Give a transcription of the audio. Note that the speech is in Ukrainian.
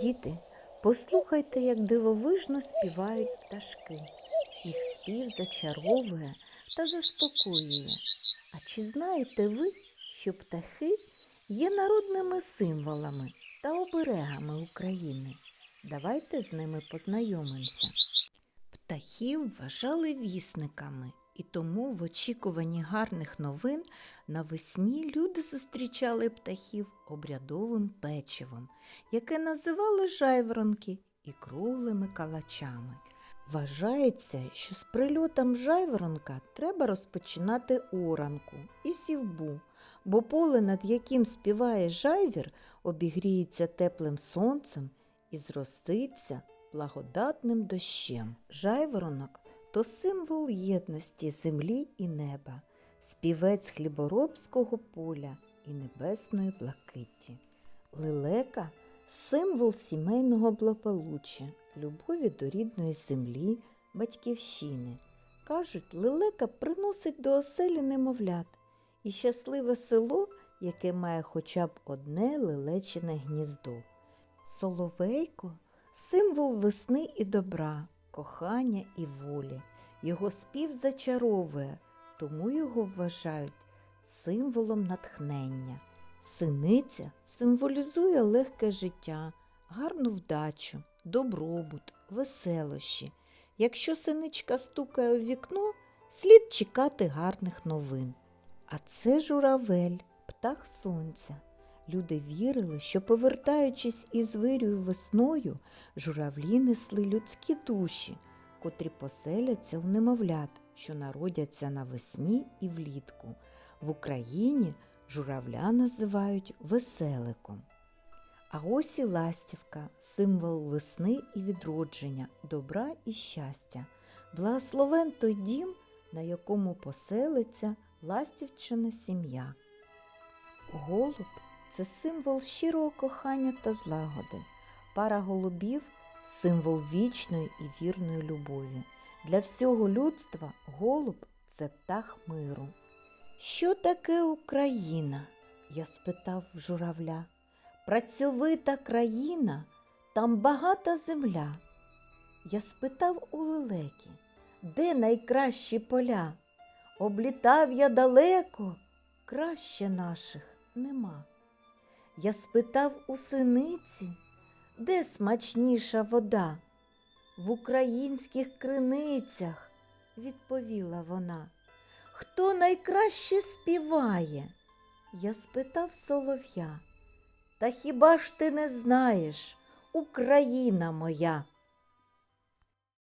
Діти, послухайте, як дивовижно співають пташки. Їх спів зачаровує та заспокоює. А чи знаєте ви, що птахи є народними символами та оберегами України? Давайте з ними познайомимося. Птахів вважали вісниками, і тому в очікуванні гарних новин навесні люди зустрічали птахів обрядовим печивом, яке називали жайворонки і круглими калачами. Вважається, що з прильотом жайворонка треба розпочинати оранку і сівбу, бо поле, над яким співає жайвір, обігріється теплим сонцем і зроститься благодатним дощем. Жайворонок то символ єдності землі і неба, співець хліборобського поля і небесної блакитті. Лелека символ сімейного благополуччя, любові до рідної землі, батьківщини. Кажуть, лелека приносить до оселі немовлят і щасливе село, яке має хоча б одне лелечене гніздо. Соловейко символ весни і добра, кохання і волі. Його спів зачаровує, тому його вважають символом натхнення. Синиця символізує легке життя, гарну вдачу, добробут, веселощі. Якщо синичка стукає у вікно, слід чекати гарних новин. А це журавель, птах сонця. Люди вірили, що, повертаючись із вирію весною, журавлі несли людські душі, котрі поселяться у немовлят, що народяться навесні і влітку. В Україні журавля називають веселиком. А ось і ластівка символ весни і відродження, добра і щастя. Благословен той дім, на якому поселиться ластівчина сім'я. Голуб це символ щирого кохання та злагоди. Пара голубів символ вічної і вірної любові. Для всього людства голуб це птах миру. Що таке Україна? я спитав журавля. Працьовита країна, там багата земля. Я спитав у лелеки, де найкращі поля? Облітав я далеко, краще наших нема. Я спитав у синиці, де смачніша вода? В українських криницях, відповіла вона. Хто найкраще співає? Я спитав солов'я. Та хіба ж ти не знаєш, Україна моя?